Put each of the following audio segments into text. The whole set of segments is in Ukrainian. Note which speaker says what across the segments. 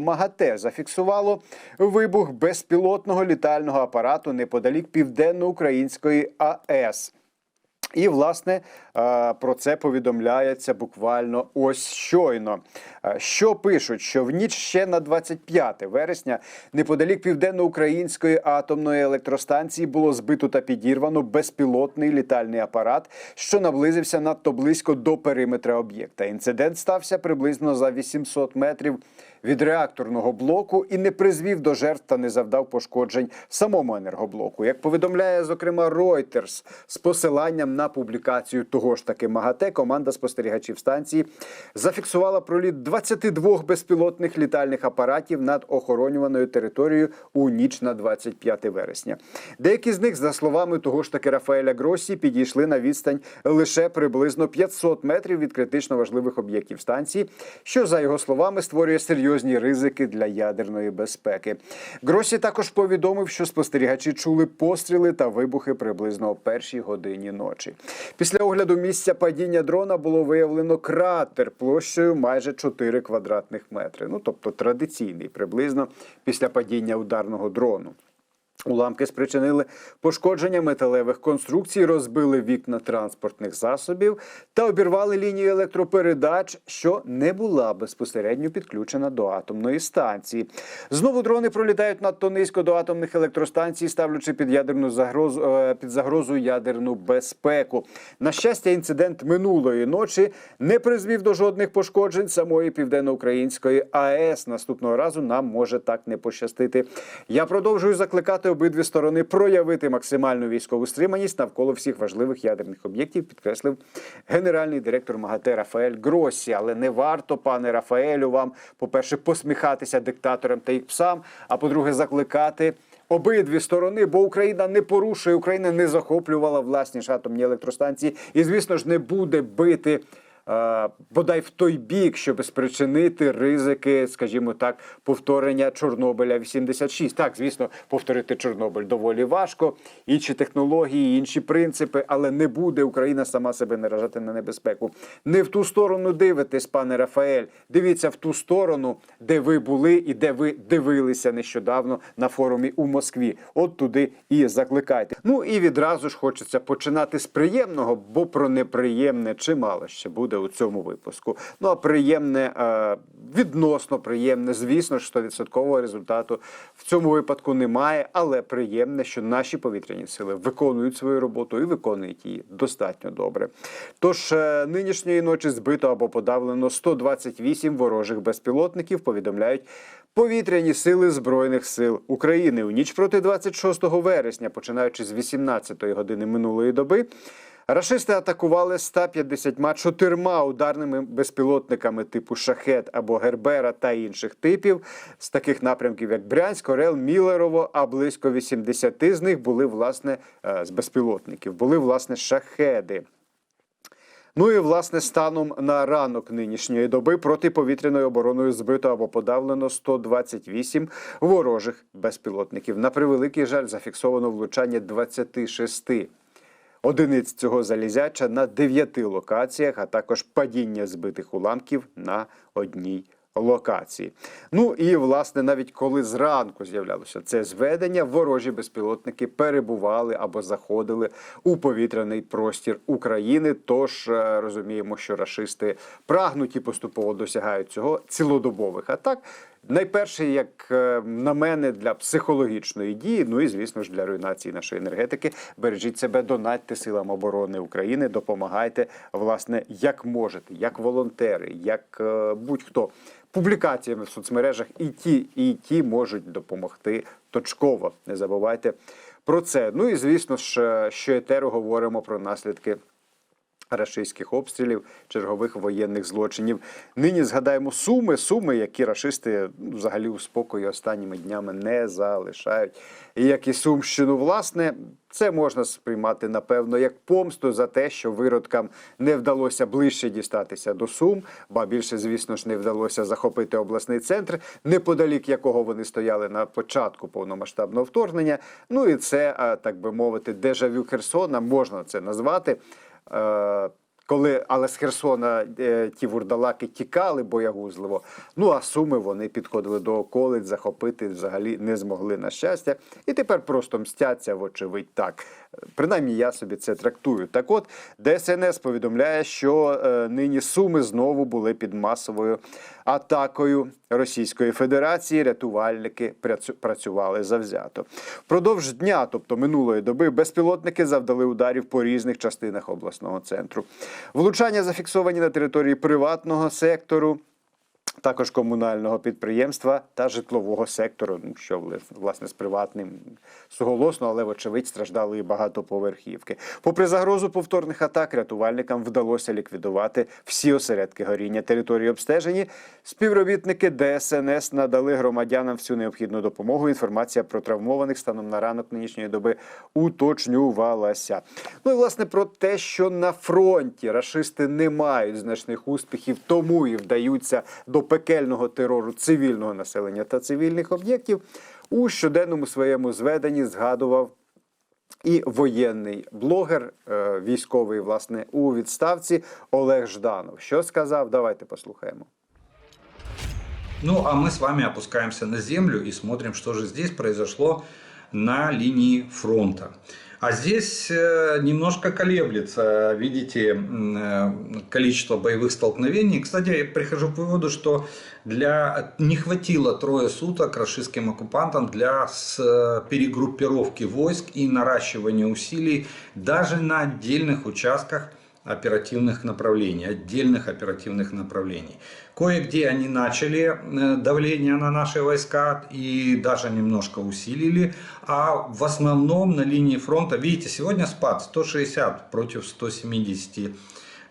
Speaker 1: МАГАТЕ зафіксувало вибух безпілотного літального апарату неподалік південноукраїнської АЕС. І, власне, е, про це повідомляється буквально ось щойно. Е, Що пишуть, що в ніч ще на 25 вересня неподалік південноукраїнської атомної електростанції було збито та підірвано безпілотний літальний апарат, що наблизився надто близько до периметра об'єкта. Інцидент стався приблизно за 800 метрів від реакторного блоку і не призвів до жертв та не завдав пошкоджень самому енергоблоку. Як повідомляє зокрема Reuters з посиланням на публікацію того ж таки МАГАТЕ, команда спостерігачів станції зафіксувала проліт 22 безпілотних літальних апаратів над охоронюваною територією у ніч на 25 вересня. Деякі з них, за словами того ж таки Рафаеля Гросі, підійшли на відстань лише приблизно 500 метрів від критично важливих об'єктів станції, що за його словами створює серйозні ризики для ядерної безпеки. Гросі також повідомив, що спостерігачі чули постріли та вибухи приблизно о першій годині ночі. Після огляду місця падіння дрона було виявлено кратер площею майже 4 квадратних метри. Ну тобто традиційний приблизно після падіння ударного дрону. Уламки спричинили пошкодження металевих конструкцій, розбили вікна транспортних засобів та обірвали лінію електропередач, що не була безпосередньо підключена до атомної станції. Знову дрони пролітають надто низько до атомних електростанцій, ставлячи під ядерну загрозу е, під загрозу ядерну безпеку. На щастя, інцидент минулої ночі не призвів до жодних пошкоджень самої південноукраїнської АЕС. Наступного разу нам може так не пощастити. Я продовжую закликати обидві сторони проявити максимальну військову стриманість навколо всіх важливих ядерних об'єктів, підкреслив генеральний директор МАГАТЕ Рафаель Гросі. Але не варто, пане Рафаелю, вам, по-перше, посміхатися диктаторам та їх псам, а по-друге, закликати. Обидві сторони, бо Україна не порушує, Україна не захоплювала власні ж атомні електростанції, і звісно ж не буде бити бодай в той бік, щоб спричинити ризики, скажімо так, повторення Чорнобиля 86. Так, звісно, повторити Чорнобиль доволі важко. Інші технології, інші принципи, але не буде Україна сама себе наражати на небезпеку. Не в ту сторону дивитесь, пане Рафаель. Дивіться в ту сторону, де ви були і де ви дивилися нещодавно на форумі у Москві. От туди і закликайте. Ну і відразу ж хочеться починати з приємного, бо про неприємне чимало ще буде у цьому випуску. Ну а приємне е, відносно приємне, звісно ж, 100% результату в цьому випадку немає, але приємне, що наші повітряні сили виконують свою роботу і виконують її достатньо добре. Тож е, нинішньої ночі збито або подавлено 128 ворожих безпілотників. Повідомляють. Повітряні сили збройних сил України у ніч проти 26 вересня, починаючи з 18-ї години минулої доби, рашисти атакували 154 ударними безпілотниками типу Шахет або Гербера та інших типів з таких напрямків, як Брянськ, Орел, Мілерово. А близько 80 з них були власне е, з безпілотників, були власне шахеди. Ну і власне станом на ранок нинішньої доби протиповітряною обороною збито або подавлено 128 ворожих безпілотників. На превеликий жаль, зафіксовано влучання 26 одиниць цього залізяча на 9 локаціях, а також падіння збитих уламків на одній локації. Ну і власне, навіть коли зранку з'являлося це зведення, ворожі безпілотники перебували або заходили у повітряний простір України. Тож е, розуміємо, що рашисти прагнуть і поступово досягають цього цілодобових атак. Найперше, як е, на мене, для психологічної дії, ну і звісно ж для руйнації нашої енергетики. Бережіть себе, донатьте силам оборони України, допомагайте, власне, як можете, як волонтери, як е, будь-хто публікаціями в соцмережах і ті, і ті можуть допомогти точково. Не забувайте про це. Ну і звісно ж, е, що етеру говоримо про наслідки. Рашистських обстрілів, чергових воєнних злочинів. Нині згадаємо суми, суми, які рашисти ну, взагалі у спокої останніми днями не залишають. І як і Сумщину, власне, це можна сприймати напевно як помсту за те, що виродкам не вдалося ближче дістатися до Сум, ба більше, звісно ж, не вдалося захопити обласний центр, неподалік якого вони стояли на початку повномасштабного вторгнення. Ну і це, так би мовити, дежавю Херсона, можна це назвати. Е, коли але з Херсона е, ті вурдалаки тікали боягузливо. Ну а суми вони підходили до околиць, захопити взагалі не змогли на щастя. І тепер просто мстяться, вочевидь, так. Принаймні я собі це трактую. Так от ДСНС повідомляє, що е, нині суми знову були під масовою атакою Російської Федерації. Рятувальники працю- працювали завзято. Впродовж дня, тобто минулої доби, безпілотники завдали ударів по різних частинах обласного центру. Влучання зафіксовані на території приватного сектору. Також комунального підприємства та житлового сектору, ну що власне з приватним суголосно, але вочевидь страждали і багатоповерхівки. Попри загрозу повторних атак, рятувальникам вдалося ліквідувати всі осередки горіння. Території обстежені. Співробітники ДСНС надали громадянам всю необхідну допомогу. Інформація про травмованих станом на ранок нинішньої доби уточнювалася. Ну і власне про те, що на фронті рашисти не мають значних успіхів, тому і вдаються до пекельного терору цивільного населення та цивільних об'єктів. У щоденному своєму зведенні згадував і воєнний блогер, е, військовий, власне, у відставці Олег Жданов. Що сказав? Давайте послухаємо.
Speaker 2: Ну, а мы с вами опускаемся на землю и смотрим, что же здесь произошло на линии фронта. А здесь э, немножко колеблется, видите, э, количество боевых столкновений. Кстати, я прихожу к выводу, что для... не хватило трое суток российским оккупантам для э, перегруппировки войск и наращивания усилий даже на отдельных участках оперативных направлений, отдельных оперативных направлений. Кое-где они начали э, давление на наши войска и даже немножко усилили, а в основном на линии фронта, видите, сегодня спад 160 против 170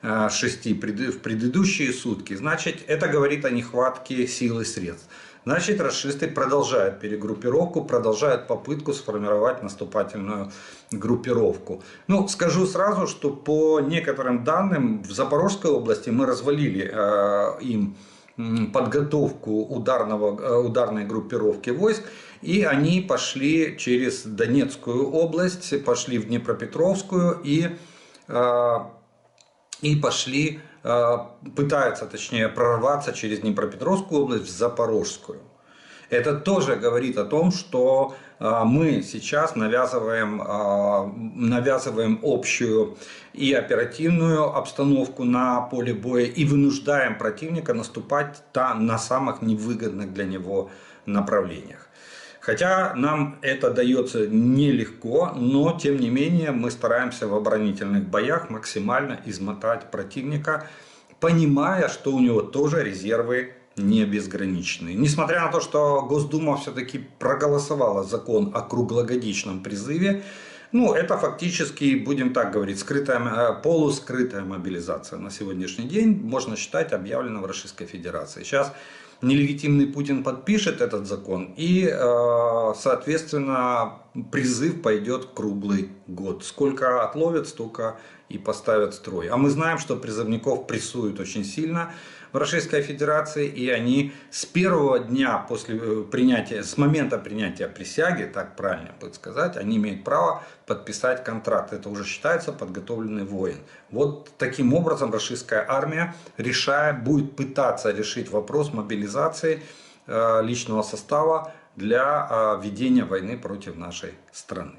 Speaker 2: э, шести пред- в предыдущие сутки, значит, это говорит о нехватке сил и средств. Значит, расисты продолжают перегруппировку, продолжают попытку сформировать наступательную группировку. Ну, скажу сразу, что по некоторым данным в Запорожской области мы развалили э, им подготовку ударного, э, ударной группировки войск, и они пошли через Донецкую область, пошли в Днепропетровскую и э, и пошли, э, пытаются, точнее, прорваться через Днепропетровскую область в Запорожскую. Это тоже говорит о том, что э, мы сейчас навязываем, э, навязываем общую и оперативную обстановку на поле боя и вынуждаем противника наступать на самых невыгодных для него направлениях. Хотя нам это дается нелегко, но тем не менее мы стараемся в оборонительных боях максимально измотать противника, понимая, что у него тоже резервы не безграничные. Несмотря на то, что Госдума все-таки проголосовала закон о круглогодичном призыве, ну, это фактически, будем так говорить, скрытая, э, полускрытая мобилизация на сегодняшний день, можно считать, объявлена в Российской Федерации. Сейчас нелегитимный Путин подпишет этот закон, и, э, соответственно, призыв пойдет круглый год. Сколько отловят, столько и поставят строй. А мы знаем, что призывников прессуют очень сильно в Российской Федерации, и они с первого дня после э, принятия, с момента принятия присяги, так правильно будет сказать, они имеют право подписать контракт. Это уже считается подготовленный воин. Вот таким образом российская армия, решая, будет пытаться решить вопрос мобилизации э, личного состава для э, ведения войны против нашей страны.